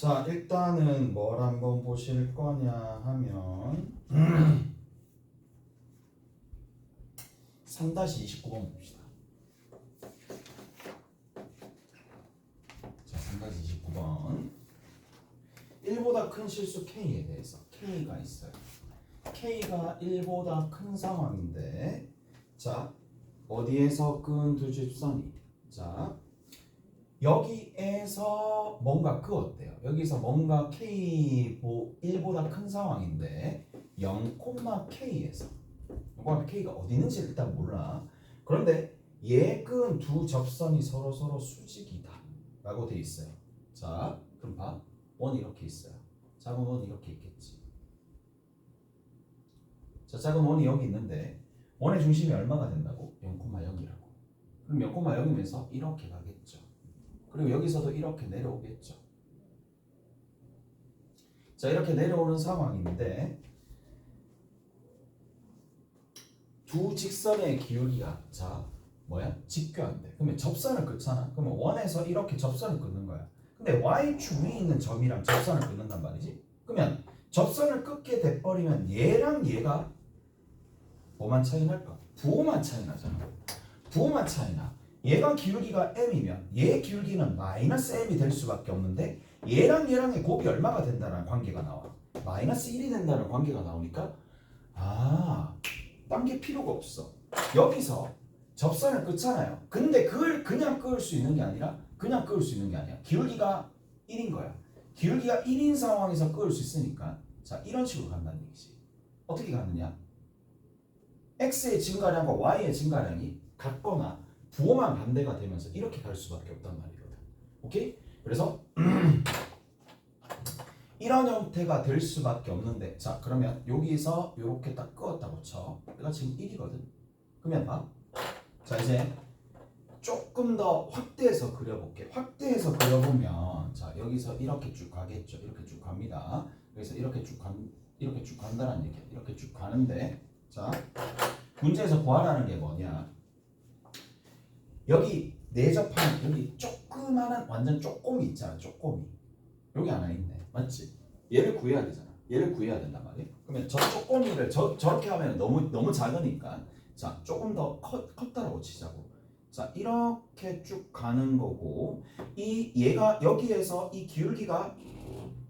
자, 일단은 뭘 한번 보실 거냐 하면 3-29번 봅시다. 자, 3-29번. 1보다 큰 실수 K에 대해서 K가 있어요. K가 1보다 큰 상황인데 자, 어디에서 끈 두 집선이 자, 여기에서 뭔가 그었대요. 여기서 뭔가 K 보 1보다 큰 상황인데 0,K에서 0,K가 어디 있는지 일단 몰라. 그런데 얘근 두 접선이 서로 서로 수직이다 라고 돼 있어요. 자, 그럼 봐. 원 이렇게 있어요. 작은 원이 이렇게 있겠지. 자, 작은 원이 여기 있는데 원의 중심이 얼마가 된다고? 0,0이라고. 그럼 0,0이면서 이렇게 가겠죠. 그리고 여기서도 이렇게 내려오겠죠. 자, 이렇게 내려오는 상황인데 두 직선의 기울기가 자 뭐야? 직교한데. 그러면 접선을 끊잖아. 그러면 원에서 이렇게 접선을 끊는 거야. 근데 y축 위에 있는 점이랑 접선을 끊는단 말이지. 그러면 접선을 끊게 돼 버리면 얘랑 얘가 뭐만 차이 날까? 부호만 차이 나잖아. 부호만 차이 나. 얘가 기울기가 m이면 얘 기울기는 마이너스 m이 될 수밖에 없는데 얘랑 얘랑의 곱이 얼마가 된다는 관계가 나와. 마이너스 1이 된다는 관계가 나오니까 아, 딴 게 필요가 없어. 여기서 접선을 끊잖아요. 근데 그걸 그냥 끊을 수 있는 게 아니라 그냥 끊을 수 있는 게 아니야. 기울기가 1인 거야. 기울기가 1인 상황에서 끊을 수 있으니까 자 이런 식으로 간다는 얘기지. 어떻게 가느냐? x의 증가량과 y의 증가량이 같거나 부호만 반대가 되면서 이렇게 갈 수밖에 없단 말이거든. 오케이? 그래서 이런 형태가 될 수밖에 없는데 자 그러면 여기서 이렇게 딱 끄었다고 쳐. 얘가 지금 1이거든. 그러면 봐. 자 이제 조금 더 확대해서 그려볼게. 확대해서 그려보면 자 여기서 이렇게 쭉 가겠죠. 이렇게 쭉 갑니다. 그래서 이렇게 쭉 간, 이렇게 쭉 간다는 얘기야. 이렇게 쭉 가는데 자 문제에서 구하라는 게 뭐냐? 여기 내접하는 여기 조그마한 완전 쪼꼬미 있잖아. 쪼꼬미. 여기 하나 있네. 맞지? 얘를 구해야 되잖아. 얘를 구해야 된단 말이야. 그러면 저 쪼꼬미를 저 저렇게 하면 너무 너무 작으니까 자 조금 더 컸, 컸다라고 치자고. 자 이렇게 쭉 가는 거고 이 얘가 여기에서 이 기울기가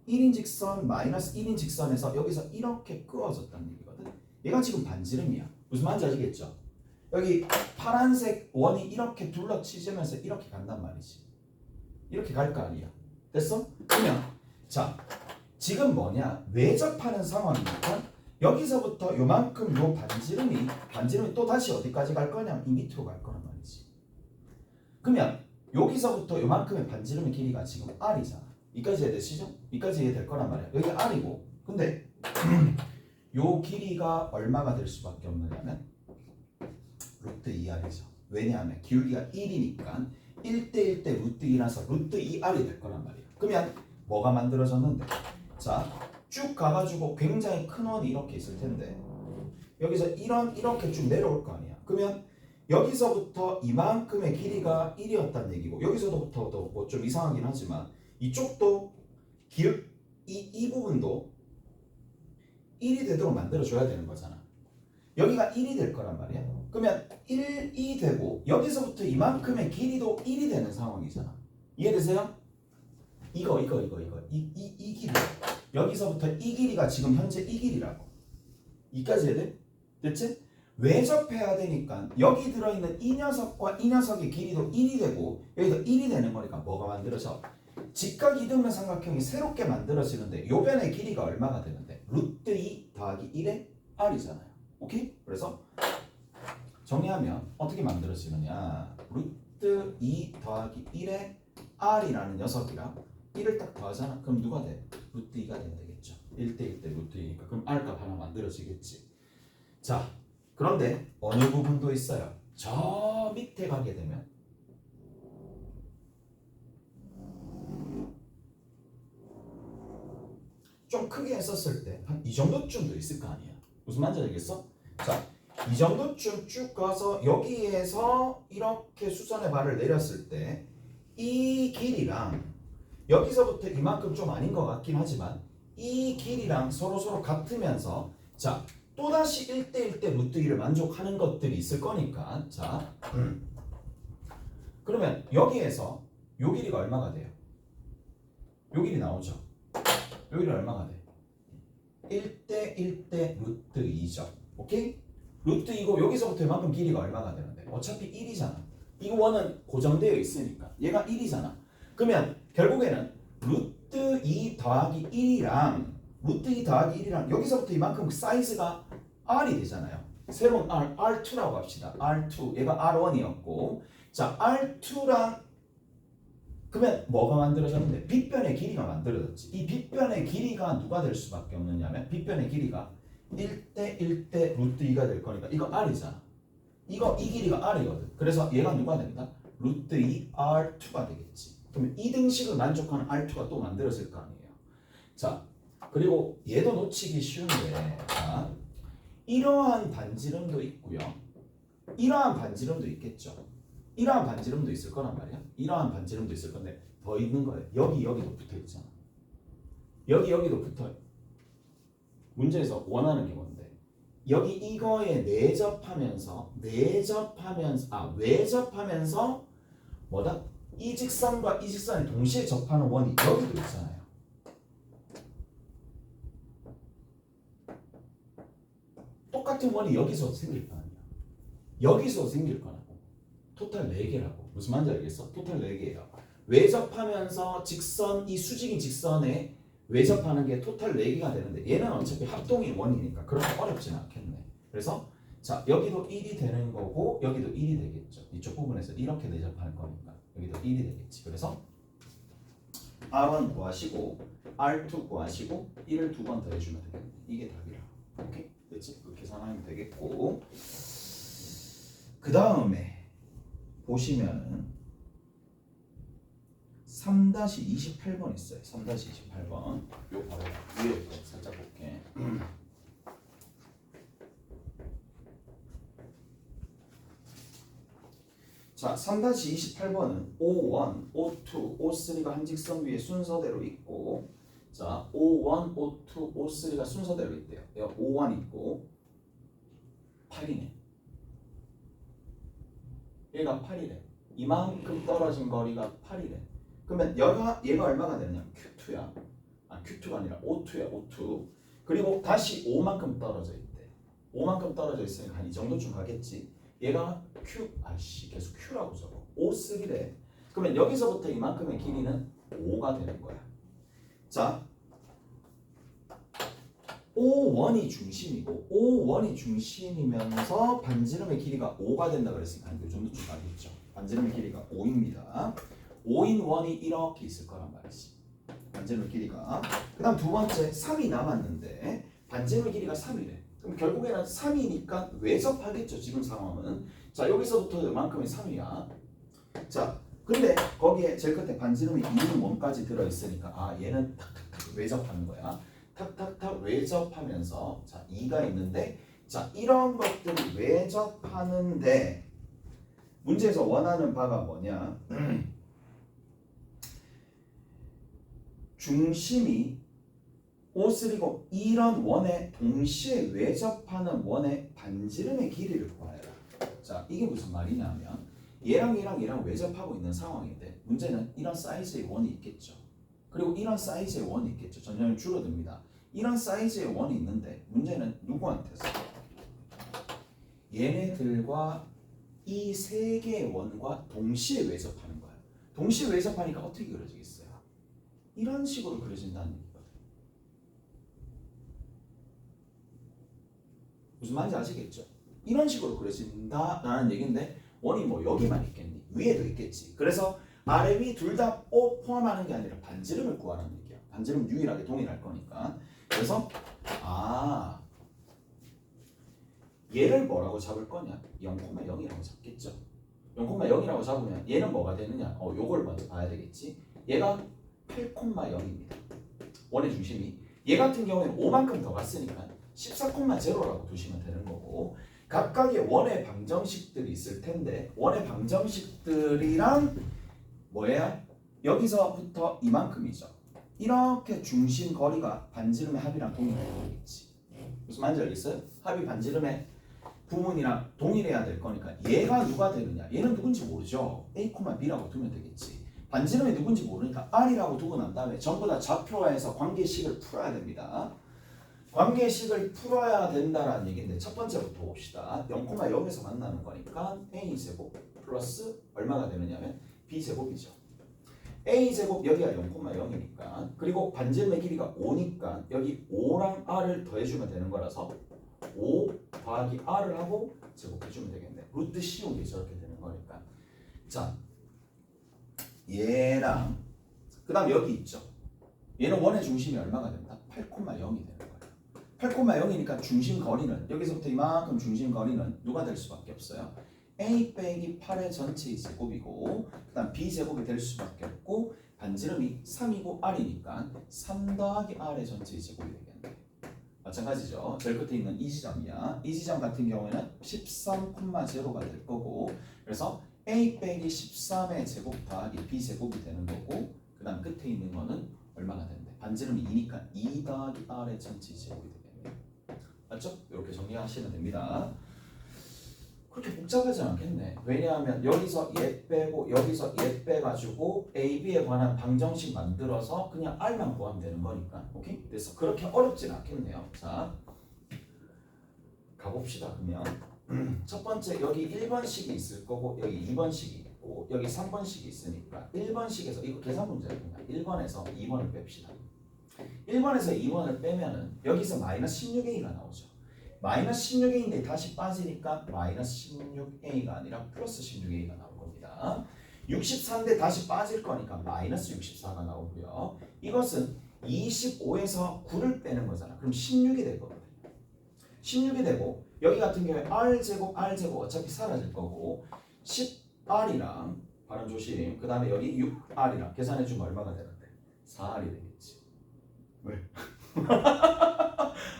1인 직선 마이너스 1인 직선에서 여기서 이렇게 끄어졌다는 얘기거든. 얘가 지금 반지름이야. 무슨 말인지 아시겠죠? 여기 파란색 원이 이렇게 둘러치지면서 이렇게 간단 말이지. 이렇게 갈 거 아니야. 됐어? 그러면 자 지금 뭐냐 외접하는 상황이니까 여기서부터 요만큼 요 반지름이 반지름이 또 다시 어디까지 갈 거냐면 이 밑으로 갈 거란 말이지. 그러면 여기서부터 요만큼의 반지름의 길이가 지금 r이잖아. 이까지 이해되시죠? 이까지 이해될 거란 말이야. 여기 r이고 근데 요 길이가 얼마가 될 수밖에 없느냐면 루트 2r이죠. 왜냐하면 기울기가 1이니까 1대1 대 루트 2라서 루트 2r이 될 거란 말이야. 그러면 뭐가 만들어졌는데? 자, 쭉 가가지고 굉장히 큰 원이 이렇게 있을 텐데 여기서 이런 이렇게 쭉 내려올 거 아니야. 그러면 여기서부터 이만큼의 길이가 1이었단 얘기고 여기서부터도 뭐좀 이상하긴 하지만 이쪽도 길, 이, 이 부분도 1이 되도록 만들어줘야 되는 거잖아. 여기가 1이 될 거란 말이야. 그러면 1이 되고 여기서부터 이만큼의 길이도 1이 되는 상황이잖아. 이해되세요? 이거 이거 이거 이거 이 이 이 길이 여기서부터 이 길이가 지금 현재 이 길이라고. 이까지 해야 돼? 됐지? 외접해야 되니까 여기 들어있는 이 녀석과 이 녀석의 길이도 1이 되고 여기도 1이 되는 거니까 뭐가 만들어져? 직각 이등변 삼각형이 새롭게 만들어지는데 요 변의 길이가 얼마가 되는데? 루트 2 더하기 1의 r이잖아요. 오케이? 그래서 정리하면 어떻게 만들어지느냐? 루트 2 더하기 1의 r이라는 녀석이랑 1을 딱 더하잖아. 그럼 누가 돼? 루트 2가 돼야 되겠죠. 1대1 대 루트 2니까 그럼 r값 하나 만들어지겠지. 자, 그런데 어느 부분도 있어요. 저 밑에 가게 되면 좀 크게 했었을 때 한 이 정도쯤도 있을 거 아니야. 무슨 말인지 알겠어? 자, 이 정도쯤 쭉 가서 여기에서 이렇게 수선의 발을 내렸을 때 이 길이랑 여기서부터 이만큼 좀 아닌 것 같긴 하지만 이 길이랑 서로 서로 같으면서 자 또다시 1대1 대 2를 만족하는 것들이 있을 거니까 자 음. 그러면 여기에서 요 길이가 얼마가 돼요? 요 길이 나오죠? 요 길이 얼마가 돼? 1대 1 대 루트 2죠 오케이? 루트 2고 여기서부터 이만큼 길이가 얼마가 되는데 어차피 1이잖아 이 원은 고정되어 있으니까 얘가 1이잖아 그러면 결국에는 루트 2 더하기 1이랑 루트 2 더하기 1이랑 여기서부터 이만큼 사이즈가 R이 되잖아요. 새로운 R, R2라고 합시다. R2 얘가 R1이었고 자 R2랑 그러면 뭐가 만들어졌는데 빗변의 길이가 만들어졌지. 이 빗변의 길이가 누가 될 수밖에 없느냐면 빗변의 길이가 1대 1대 루트 2가 될 거니까 이거 R이잖아. 이거 이 길이가 R이거든. 그래서 얘가 누가 된다? 루트 2 R2가 되겠지. 그러면 이 등식을 만족하는 R2가 또 만들어질 거 아니에요. 자, 그리고 얘도 놓치기 쉬운데, 자, 이러한 반지름도 있고요. 이러한 반지름도 있겠죠. 이러한 반지름도 있을 거란 말이야. 이러한 반지름도 있을 건데 더 있는 거예요. 여기 여기도 붙어 있잖아. 여기 여기도 붙어. 문제에서 원하는 게 뭔데? 여기 이거에 내접하면서 내접하면서 아 외접하면서 뭐다? 이 직선과 이 직선이 동시에 접하는 원이 여기도 있잖아요. 똑같은 원이 여기서 생길 거 아니야. 여기서 생길 거라고. 토탈 4개라고. 무슨 말인지 알겠어? 토탈 4개예요. 외접하면서 직선 이 수직인 직선에 외접하는 게 토탈 4개가 되는데 얘는 어차피 합동이 원이니까 그렇게 어렵진 않겠네. 그래서 자 여기도 1이 되는 거고 여기도 1이 되겠죠. 이쪽 부분에서 이렇게 내접할 거니까 여기도 1이 되겠지. 그래서 R1 구하시고 R2 구하시고 1을 두 번 더해주면 되겠네. 이게 답이라. 오케이? 됐지? 그렇게 계산하면 되겠고 그 다음에 보시면은 3-28번 있어요. 3-28번 요 바로 위에 거 살짝 볼게. 자, 3-28번은 O1, O2, O3가 한 직선 위에 순서대로 있고 자, O1, O2, O3가 순서대로 있대요. 여기 O1 있고 8이네. 얘가 8이래. 이만큼 떨어진 거리가 8이래. 그러면 얘가 얘가 얼마가 되느냐? Q2야. 아, Q2가 아니라 O2야, O2. 그리고 다시 5만큼 떨어져 있대. 5만큼 떨어져 있으니까 한 이 정도쯤 가겠지. 얘가 Q, 아씨 계속 Q라고 적어. O3래. 그러면 여기서부터 이만큼의 길이는 5가 되는 거야. 자, O1이 중심이고 O1이 중심이면서 반지름의 길이가 5가 된다 그랬으니까 이 정도쯤 가겠죠. 반지름의 길이가 5입니다. 5인 1이 이렇게 있을 거란 말이지. 반지름의 길이가. 그 다음 두 번째 3이 남았는데 반지름의 길이가 3이래. 그럼 결국에는 3이니까 외접하겠죠. 지금 상황은. 자 여기서부터 이만큼이 3이야. 자 근데 거기에 제일 끝에 반지름이 2는 원까지 들어있으니까 아 얘는 탁탁탁 외접하는 거야. 탁탁탁 외접하면서 자 2가 있는데 자 이런 것들이 외접하는데 문제에서 원하는 바가 뭐냐 중심이 O3고 이런 원에 동시에 외접하는 원의 반지름의 길이를 구하라. 자 이게 무슨 말이냐면 얘랑 얘랑 얘랑 외접하고 있는 상황인데 문제는 이런 사이즈의 원이 있겠죠. 그리고 이런 사이즈의 원이 있겠죠. 점점 줄어듭니다. 이런 사이즈의 원이 있는데 문제는 누구한테서? 얘네들과 이 세 개의 원과 동시에 외접하는 거야. 동시에 외접하니까 어떻게 그려지겠어요? 이런 식으로 그려진다는 얘기거든. 무슨 말인지 아시겠죠? 이런 식으로 그려진다라는 얘기인데 원이 뭐 여기만 있겠니? 위에도 있겠지. 그래서 아래 위 둘 다 포함하는 게 아니라 반지름을 구하라는 얘기야. 반지름 유일하게 동일할 거니까. 그래서 아 얘를 뭐라고 잡을 거냐? 0,0이라고 잡겠죠. 0,0이라고 잡으면 얘는 뭐가 되느냐? 어, 요걸 먼저 봐야 되겠지. 얘가 8,0입니다. 원의 중심이 얘 같은 경우에는 5만큼 더 갔으니까 14,0라고 두시면 되는 거고 각각의 원의 방정식들이 있을 텐데 원의 방정식들이랑 뭐야? 여기서부터 이만큼이죠. 이렇게 중심 거리가 반지름의 합이랑 동일해야 되겠지. 무슨 말인지 알겠어요? 합이 반지름의 부문이랑 동일해야 될 거니까 얘가 누가 되느냐? 얘는 누군지 모르죠. A, B라고 두면 되겠지. 반지름이 누군지 모르니까 R이라고 두고 난 다음에 전부 다 좌표화해서 관계식을 풀어야 됩니다. 관계식을 풀어야 된다라는 얘기인데 첫 번째부터 봅시다. 0,0에서 만나는 거니까 A 제곱 플러스 얼마가 되느냐면 B 제곱이죠. A 제곱 여기가 0,0이니까 그리고 반지름의 길이가 5니까 여기 5랑 R을 더해주면 되는 거라서 5 더하기 R을 하고 제곱해주면 되겠네. 루트 씌운 게 저렇게 되는 거니까. 자, 얘랑 그 다음 여기 있죠. 얘는 원의 중심이 얼마가 된다? 8,0이 되는 거예요. 8,0이니까 중심 거리는 여기서부터 이만큼 중심 거리는 누가 될 수밖에 없어요. a 빼기 8의 전체 제곱이고 그 다음 b 제곱이 될 수밖에 없고 반지름이 3이고 r이니까 3 더하기 r의 전체 제곱이 되겠네. 마찬가지죠. 제일 끝에 있는 이 지점이야. 이 지점 같은 경우에는 13,0가 될 거고 그래서 a 빼기 13의 제곱 더하기 b 제곱이 되는 거고 그 다음 끝에 있는 거는 얼마가 된대? 반지름이 2니까 2 더하기 r의 전체 제곱이 되겠네. 맞죠? 이렇게 정리하시면 됩니다. 그렇게 복잡하지 않겠네. 왜냐하면 여기서 얘 빼고 여기서 얘 빼가지고 A, B에 관한 방정식 만들어서 그냥 R만 구하면 되는 거니까. 오케이? 그래서 그렇게 어렵진 않겠네요. 자, 가봅시다. 그러면 첫 번째 여기 1번식이 있을 거고 여기 2번식이 있고 여기 3번식이 있으니까 1번식에서 이거 계산 문제입니다. 1번에서 2번을 뺍시다. 1번에서 2번을 빼면은 여기서 마이너스 16A가 나오죠. 마이너스 16A인데 다시 빠지니까 마이너스 16A가 아니라 플러스 16A가 나올 겁니다. 64인데 다시 빠질 거니까 마이너스 64가 나오고요. 이것은 25에서 9를 빼는 거잖아. 그럼 16이 될 거거든요. 16이 되고 여기 같은 경우에 R제곱 R제곱 어차피 사라질 거고 10R이랑 발음 조심. 그 다음에 여기 6R이랑 계산해 주면 얼마가 되는데? 4R이 되겠지. 왜?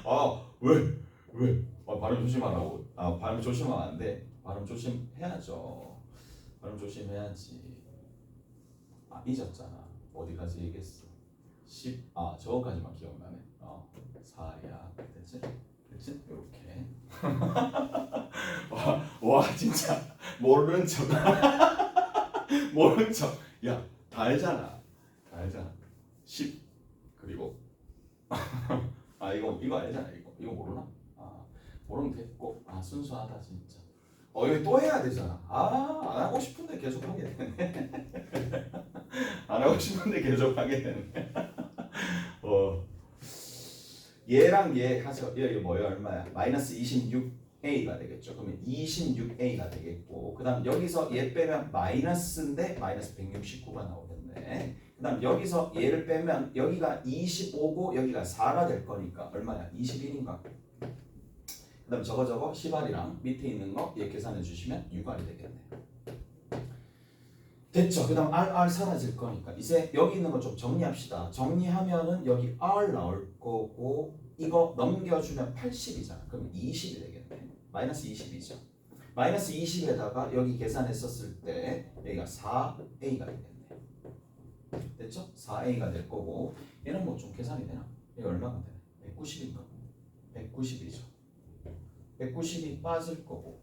아 왜? 왜? 아, 발음 조심하라고. 아 발음 조심하면 안 돼. 발음 조심해야죠. 발음 조심해야지. 아 잊었잖아. 어디까지 얘기했어? 10. 아 저거까지만 기억나네. 어 4야. 됐지? 됐지? 이렇게. 와, 와 진짜 모르는 척. 모르는 척. 야, 다 알잖아. 다 알잖아. 10 그리고 아 이거 이거 알잖아. 이거 이거 모르나? 아 모르면 됐고 아 순수하다 진짜. 어 이거 또 해야 되잖아. 아안 하고 싶은데 계속 하게 되네. 안 하고 싶은데 계속 하게 되네. 어 얘랑 얘 하죠. 얘 뭐야 얼마야? 마이너스 26a가 되겠죠. 그러면 26a가 되겠고 그 다음 여기서 얘 빼면 마이너스인데 마이너스 169가 나오겠네. 그 다음 여기서 얘를 빼면 여기가 25고 여기가 4가 될 거니까 얼마야? 21인가? 그 다음 저거 저거 10알이랑 밑에 있는 거 얘 계산해 주시면 6알이 되겠네. 됐죠. 그 다음 R R 사라질 거니까 이제 여기 있는 거 좀 정리합시다. 정리하면은 여기 R 나올 거고 이거 넘겨주면 80이잖아. 그럼 20이 되겠네. 마이너스 20이죠. 마이너스 20에다가 여기 계산했었을 때 여기가 4A가 되겠네. 됐죠? 4A가 될 거고 얘는 뭐 좀 계산이 되나? 얘 얼마가 되나? 190인가? 190이죠. 190이 빠질 거고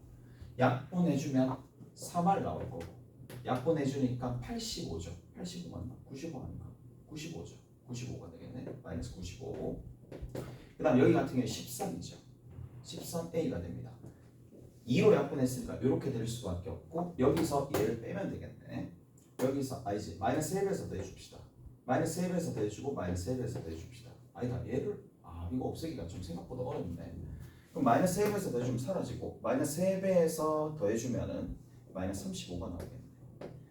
약분해주면 3R 나올 거고 약분 해주니까 85죠. 85 맞나? 95 아닌가? 95죠. 95가 되겠네. 마이너스 95. 그 다음 여기 같은 경우에 13이죠. 13A가 됩니다. 2로 약분했으니까 이렇게 될 수밖에 없고 여기서 얘를 빼면 되겠네. 여기서 아니지 마이너스 3배에서 더해줍시다. 마이너스 3배에서 더해주고 마이너스 3배에서 더해줍시다. 아니다 얘를 아 이거 없애기가 좀 생각보다 어렵네. 그럼 마이너스 3배에서 더해주면 사라지고 마이너스 3배에서 더해주면은 마이너스 35가 나오겠네.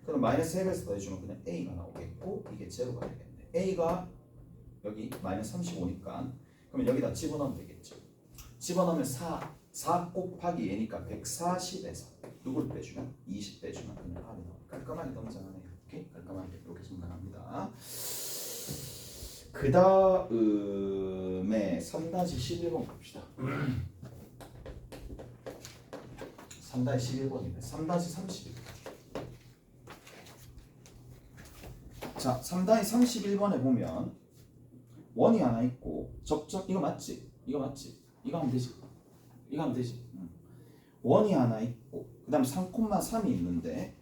그럼 마이너스 3배에서 더해주면 그냥 A가 나오겠고 이게 제로가 되겠네. A가 여기 마이너스 35니까 그러면 여기다 집어넣으면 되겠죠. 집어넣으면 4, 4 곱하기 얘니까 140에서 누구를 빼주면 20 빼주면 그냥 R이 나와. 깔끔하게 넘어가네요. 오케이? 깔끔하게 이렇게 정리합니다. 그 다음에 3-11번 봅시다. 3-11번인데 3-31 자, 3단이 31번에 보면 원이 하나 있고 접점 이거 맞지? 이거 맞지? 이거 하면 되지. 이거 하면 되지. 응. 원이 하나 있고 그다음 3,3이 있는데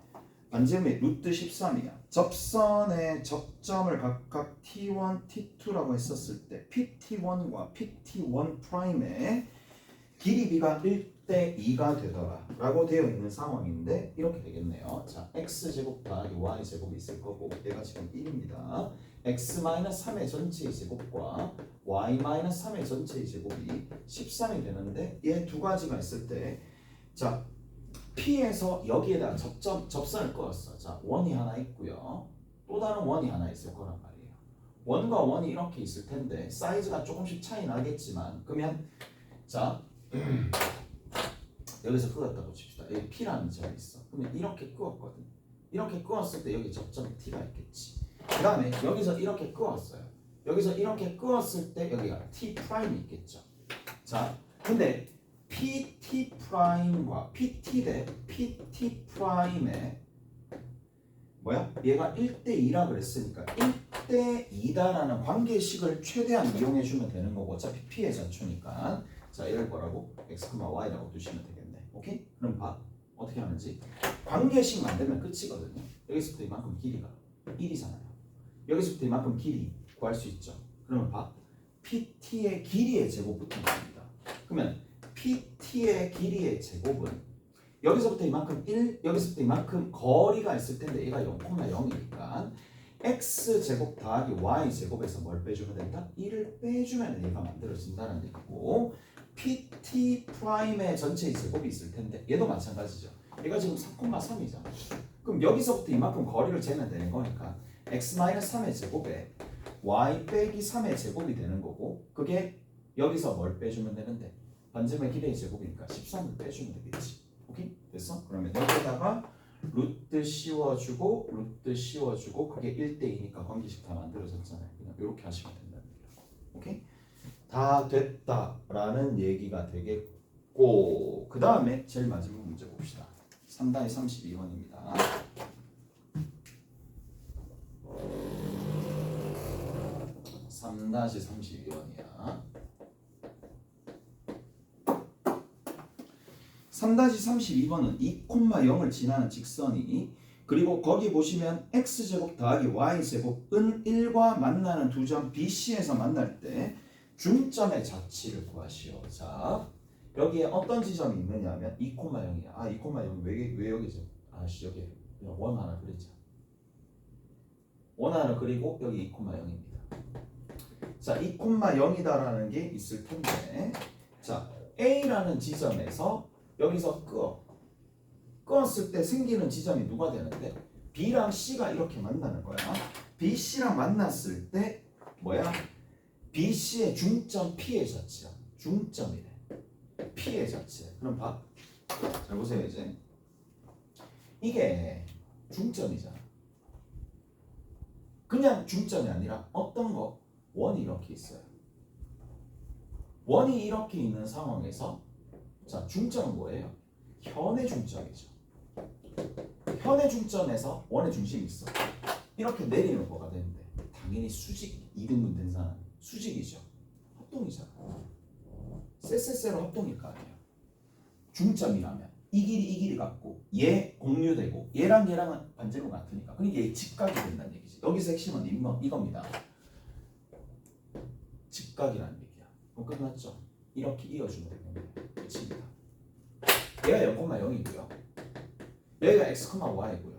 반지름이 루트 13이야. 접선의 접점을 각각 T1, T2라고 했었을 때 PT1과 PT1 프라임의 길이 비가 1 대 2가 되더라 라고 되어 있는 상황인데 이렇게 되겠네요. 자 x제곱 더하기 y제곱이 있을 거고 얘가 지금 1입니다. X-3의 전체의 제곱과 y-3의 전체의 제곱이 13이 되는데 얘 두 가지가 있을 때자 P에서 여기에다 접점, 접선을 그었어. 자 원이 하나 있고요. 또 다른 원이 하나 있을 거란 말이에요. 원과 원이 이렇게 있을 텐데 사이즈가 조금씩 차이 나겠지만 그러면 자 여기서 끄었다고 칩시다. 여기 P라는 점이 있어. 그러면 이렇게 끄었거든. 이렇게 끄었을 때 여기 접점 T가 있겠지. 그 다음에 여기서 이렇게 끄었어요. 여기서 이렇게 끄었을 때 여기가 T 프라임이 있겠죠. 자, 근데 PT 프라임과 PT 대 PT 프라임의 뭐야? 얘가 1대 2라 그랬으니까 1대 2다라는 관계식을 최대한 이용해 주면 되는 거고 어차피 P의 전초니까 자 얘를 뭐라고? x, y라고 두시면 되겠네 오케이? 그럼 봐. 어떻게 하는지. 관계식 만들면 끝이거든요. 여기서부터 이만큼 길이가. 1이잖아요. 여기서부터 이만큼 길이 구할 수 있죠. 그러면 봐. PT의 길이의 제곱부터 나옵니다. 그러면 PT의 길이의 제곱은 여기서부터 이만큼 1, 여기서부터 이만큼 거리가 있을 텐데 얘가 0,0이니까 x 제곱 더하기 y 제곱에서 뭘 빼주면 된다? 1을 빼주면 얘가 만들어진다는 얘기고 pt 프라임의 전체의 제곱이 있을 텐데 얘도 마찬가지죠. 얘가 지금 3,3이잖아. 그럼 여기서부터 이만큼 거리를 재면 되는 거니까 x-3의 제곱에 y 빼기 3의 제곱이 되는 거고 그게 여기서 뭘 빼주면 되는데 반지름의 길이의 제곱이니까 13을 빼주면 되겠지. 오케이? 됐어? 그러면 여기다가 루트 씌워주고 루트 씌워주고 그게 1대2니까 관계식 다 만들어졌잖아요. 그냥 이렇게 하시면 된다는 얘기야. 오케이? 다 됐다라는 얘기가 되겠고 그 다음에 제일 마지막 문제 봅시다. 3단의 32번입니다. 삼 다시 32번이야. 3-32번은 2,0을 지나는 직선이 그리고 거기 보시면 x제곱 더하기 y제곱은 1과 만나는 두 점 BC에서 만날 때 중점의 자치를 구하시오. 자, 여기에 어떤 지점이 있느냐 하면 2,0이야. 아, 2,0 왜, 왜 여기지? 아씨, 여기 원 하나 그리자. 원 하나 그리고 여기 2,0입니다. 자, 2,0이다라는 게 있을 텐데 자, A라는 지점에서 여기서 끄어. 끄었을 때 생기는 지점이 누가 되는데 B랑 C가 이렇게 만나는 거야. B, C랑 만났을 때 뭐야? B, C의 중점 P의 자치야. 중점이래. P의 자치야. 그럼 봐. 잘 보세요 이제. 이게 중점이잖아. 그냥 중점이 아니라 어떤 거 원이 이렇게 있어요. 원이 이렇게 있는 상황에서 자, 중점은 뭐예요? 현의 중점이죠. 현의 중점에서 원의 중심이 있어. 이렇게 내리면 뭐가 되는데? 당연히 수직 2등분 된 사람 수직이죠. 합동이잖아. 쎄쎄쎄로 합동일 거 아니에요. 중점이라면 이 길이 이 길이 같고 얘 공유되고 얘랑 얘랑은 반지름 같으니까 그러니까 얘 직각이 된다는 얘기지. 여기서 핵심은 이겁니다. 직각이라는 얘기야. 그럼 끝났죠? 이렇게 이어주면 되는 거예요. 끝입니다. 얘가 0,0이고요. 여기가 x, y고요.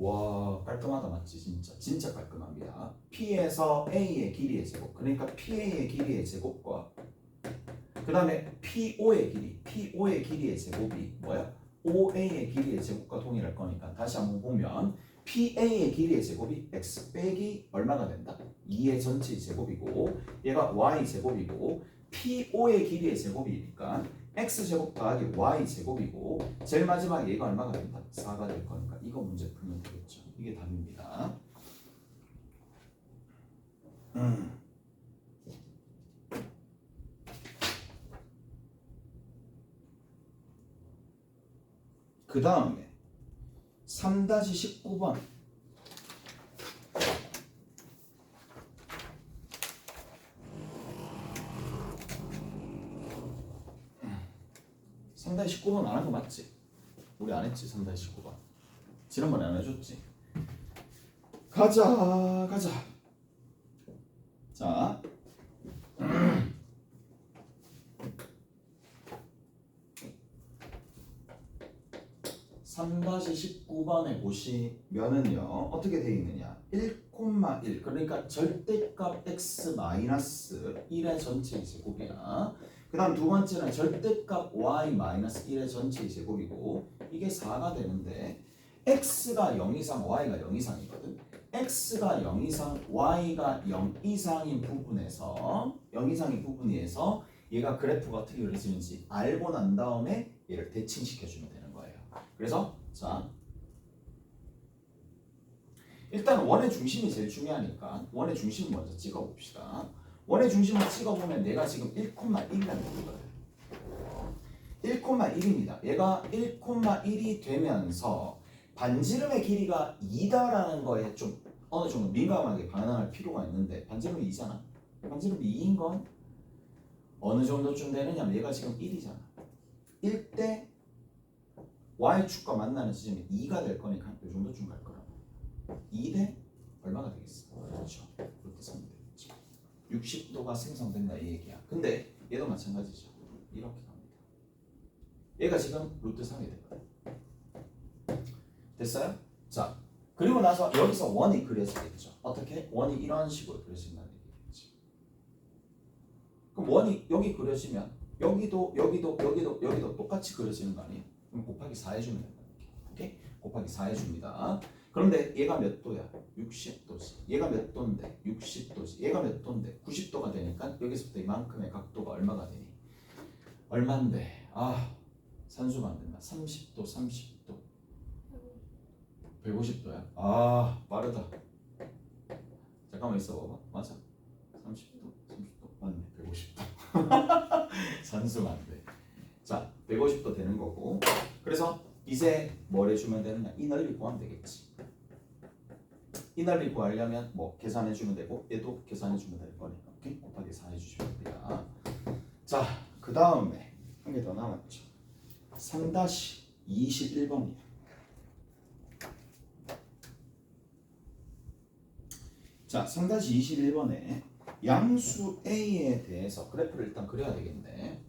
와 깔끔하다 맞지 진짜 진짜 깔끔합니다. P에서 A의 길이의 제곱 그러니까 PA의 길이의 제곱과 그 다음에 PO의 길이 PO의 길이의 제곱이 뭐야? OA의 길이의 제곱과 동일할 거니까 다시 한번 보면 PA의 길이의 제곱이 x 빼기 얼마가 된다? 2의 전체 제곱이고 얘가 y 제곱이고 PO의 길이의 제곱이니까 x 제곱 더하기 y 제곱이고 제일 마지막에 얘가 얼마가 된다? 4가 될 거니까 이거 문제 풀면 되겠죠. 이게 답입니다. 음. 그 다음에 3-19번 3-19번 안 한 거 맞지? 우리 안 했지 3-19번 지난번에 안 해줬지? 가자 가자. 자. 3-19번에 보시면은요 어떻게 되어 있느냐? 1,1 그러니까 절대값 x 마이너스 1의 전체 제곱이야. 그 다음 두 번째는 절대값 y 마이너스 1의 전체 제곱이고. 이게 4가 되는데 x가 0 이상 y가 0 이상이거든. X가 0 이상 y가 0 이상인 부분에서 0 이상인 부분에서 얘가 그래프가 어떻게 그려지는지 알고 난 다음에 얘를 대칭시켜 주면 되는 거예요. 그래서 자 일단 원의 중심이 제일 중요하니까 원의 중심 먼저 찍어 봅시다. 원의 중심을 찍어 보면 내가 지금 1,1이라는 거거든. 1,1입니다. 얘가 1,1이 되면서 반지름의 길이가 2다라는 거에 좀 어느 정도 민감하게 반응할 필요가 있는데 반지름이 2잖아. 반지름이 2인 건 어느 정도쯤 되느냐면 얘가 지금 1이잖아. 1대 y축과 만나는 지점이 2가 될 거니까 이 정도쯤 갈 거라고 2대 얼마가 되겠어? 그렇죠. 그렇게 쓰면 되겠죠 60도가 생성된다 이 얘기야. 근데 얘도 마찬가지죠. 이렇게 갑니다. 얘가 지금 루트 3이 될 거야 됐어요? 자 그리고 나서 여기서 원이 그려지겠죠 어떻게? 원이 이런 식으로 그려진다는 얘기겠지 그럼 원이 여기 그려지면 여기도 여기도 여기도 여기도 똑같이 그려지는 거 아니에요? 그럼 곱하기 4 해주면 된다 오케이? 곱하기 4 해줍니다 그런데 얘가 몇 도야? 60도지 얘가 몇 도인데? 60도지 얘가 몇 도인데? 90도가 되니까 여기서부터 이만큼의 각도가 얼마가 되니? 얼만데? 아 산수가 안 된다 30도 30도 150도야? 아 빠르다. 잠깐만 있어봐봐 맞아. 30도? 30도? 맞네 150도. 산수가 안 돼 자 150도 되는 거고. 그래서 이제 뭘 해주면 되느냐? 이 넓이 구하면 되겠지. 이 넓이 구하려면 뭐 계산해 주면 되고 얘도 계산해 주면 될 거니까. 오케이? 곱하기 4 해주시면 돼요. 자그 다음에 한 개 더 남았죠. 3-21번이야 자 3-21번에 양수 A에 대해서 그래프를 일단 그려야 되겠네.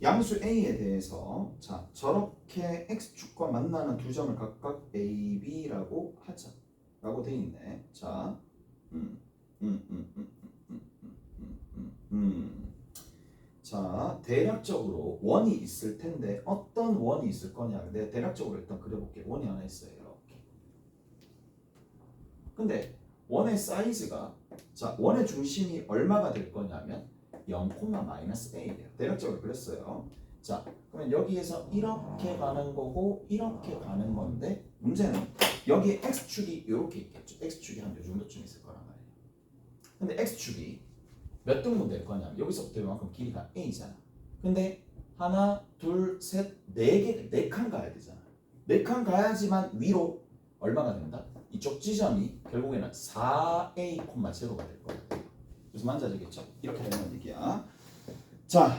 양수 A에 대해서 자 저렇게 x축과 만나는 두 점을 각각 A, B라고 하자. 라고 돼 있네. 자 음, 음, 음, 음, 음, 음, 음. 자 대략적으로 원이 있을 텐데 어떤 원이 있을 거냐. 내가 대략적으로 일단 그려볼게. 원이 하나 있어요 근데 원의 사이즈가 자 원의 중심이 얼마가 될 거냐면 0, 마이너스 a예요. 대략적으로 그랬어요. 자, 그러면 여기에서 이렇게 가는 거고 이렇게 가는 건데 문제는 여기에 x축이 이렇게 있겠죠. x축이 한 요 정도쯤 있을 거란 말이에요. 근데 x축이 몇 등분 될 거냐면 여기서부터 이만큼 길이가 a잖아. 근데 하나, 둘, 셋, 네 개, 네 칸 가야 되잖아. 네 칸 가야지만 위로 얼마가 된다? 이쪽 지점이 결국에는 4a,0가 될 거예요. 그래서 만져지겠죠? 이렇게 되는 얘기야. 자,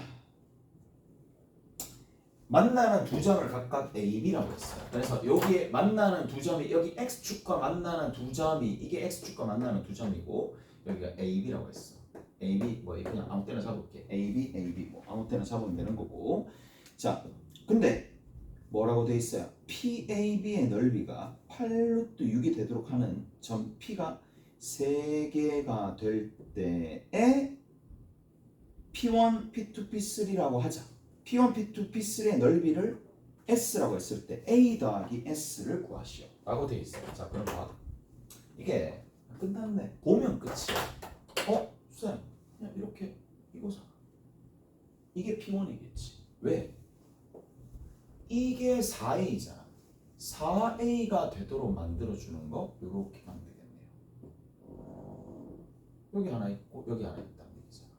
만나는 두 점을 각각 A, B라고 했어요. 그래서 여기에 만나는 두 점이 여기 X축과 만나는 두 점이 이게 X축과 만나는 두 점이고 여기가 A, B라고 했어. A, B 뭐 그냥 아무 때나 잡을게. A, B, A, B 뭐 아무 때나 잡으면 되는 거고. 자, 근데 뭐라고 돼 있어요? PAB의 넓이가 8루트 6이 되도록 하는 점 P가 3개가 될 때에 P1, P2, P3라고 하자. P1, P2, P3의 넓이를 S라고 했을 때 A 더하기 S를 구하시오. 라고 돼 있어요. 자, 그럼 봐. 이게 끝났네. 보면 끝이야. 어? 쌤, 그냥 이렇게 이거잖아. 이게 P1이겠지. 왜? 이게 4A잖아. 4A가 되도록 만들어주는 거 이렇게 가면 되겠네요. 여기 하나 있고 여기 하나 있다는 얘기잖아.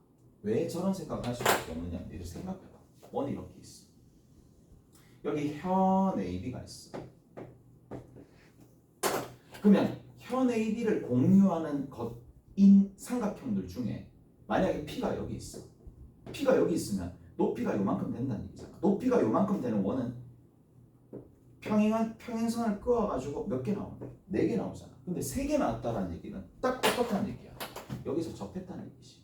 왜 저런 생각을 할 수밖에 없느냐? 이렇게 생각해봐. 원이 이렇게 있어. 여기 현 AB가 있어. 그러면 현 AB를 공유하는 것인 삼각형들 중에 만약에 P가 여기 있어. P가 여기 있으면 높이가 요만큼 된다는 얘기잖아. 높이가 요만큼 되는 원은 평행한 평행선을 그어가지고 몇 개 나오는데 네 개 나오잖아. 근데 세 개 나왔다라는 얘기는 딱 똑같다는 얘기야. 여기서 접했다는 얘기지.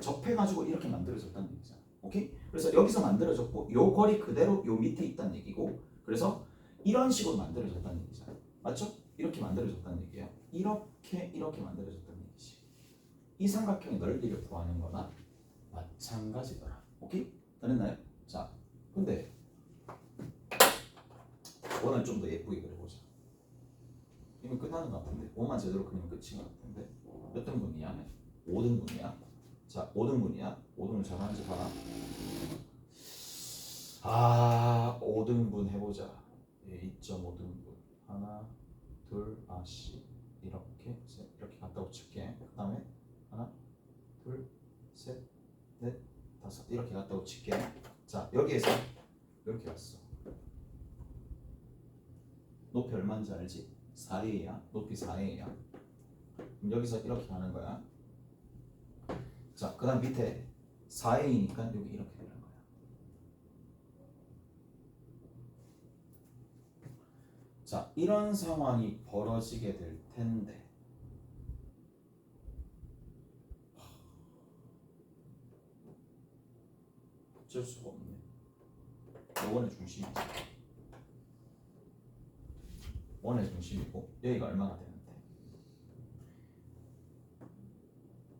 접해가지고 이렇게 만들어졌다는 얘기잖아. 오케이? 그래서 여기서 만들어졌고 요 거리 그대로 요 밑에 있다는 얘기고 그래서 이런 식으로 만들어졌다는 얘기잖아. 맞죠? 이렇게 만들어졌다는 얘기예요. 이렇게 이렇게 만들어졌다는 얘기지. 이 삼각형의 넓이를 구하는 거나 마찬가지더라. 오케이? 됐나요? 자, 근데 원을 좀 더 예쁘게 그려보자. 이미 끝나는 것 같은데 5만 제대로 그리면 끝인 것 같은데 몇 등분이야? 5등분이야? 자 5등분이야 5등분 잘하는지 봐라 아 5등분 해보자 예, 2.5등분 하나 둘 아씨 이렇게 셋 이렇게 갖다 붙일게 그 다음에 하나 둘 셋 넷 다섯. 이렇게 갖다 붙일게. 자 여기에서 이렇게 왔어. 높이 얼마인지 알지? 4a야? 높이 4a야? 그럼 여기서 이렇게 가는 거야. 자, 그 다음 밑에 4a니까 여기 이렇게 되는 거야. 자, 이런 상황이 벌어지게 될 텐데 어쩔 수가 없네. 요번의 중심이지. 원의 중심이고 여기가 얼마가 되는데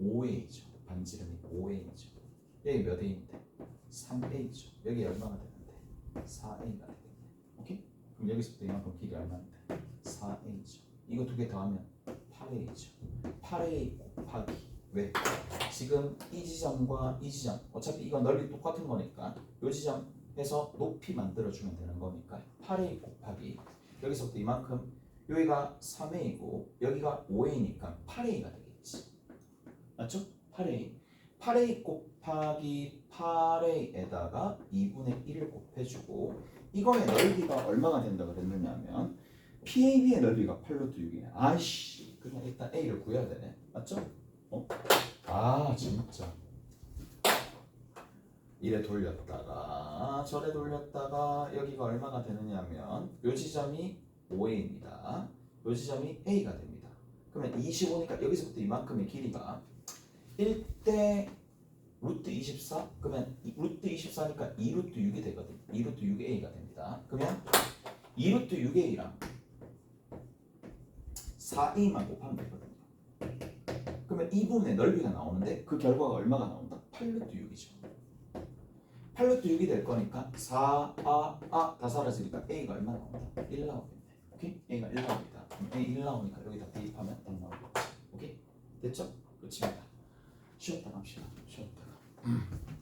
5a죠. 반지름이 5a죠. 여기 몇 a인데? 3a죠. 여기 얼마가 되는데? 4a가 되겠네. 오케이? 그럼 여기서부터 이만큼 길이 얼마인데? 4a죠. 이거 두 개 더하면 8a죠. 8a 곱하기 왜? 지금 이 지점과 이 지점 어차피 이건 넓이 똑같은 거니까 이 지점에서 높이 만들어주면 되는 거니까 8a 곱하기 여기서부터 이만큼 여기가 3a이고 여기가 5a니까 8a가 되겠지. 맞죠? 8a 8a 곱하기 8a에다가 2분의 1을 곱해주고 이거의 넓이가 얼마가 된다 그랬느냐 하면 PAB의 넓이가 8루트 6이네 아이씨 그냥 일단 a를 구해야 되네 맞죠? 어? 아 진짜. 이래 돌렸다가 저래 돌렸다가 여기가 얼마가 되느냐 하면 요 지점이 5a입니다. 요 지점이 a가 됩니다. 그러면 25니까 여기서부터 이만큼의 길이가 1대 루트 24 그러면 이- 루트 24니까 2루트 6이 되거든. 2루트 6a가 됩니다. 그러면 2루트 6a랑 4a만 곱하면 되거든요 그러면 이 부분의 넓이가 나오는데 그 결과가 얼마가 나온다? 8루트 6이죠 8루트 6이 될 거니까 4, 아, 아 다 사라지니까 a가 얼마 나온다? 1 나오겠네 오케이? a가 1 나옵니다 a 1 나오니까 여기다 대입하면 1 나오겠지 오케이? 됐죠? 끝입니다 쉬었다 갑시다. 쉬었다가.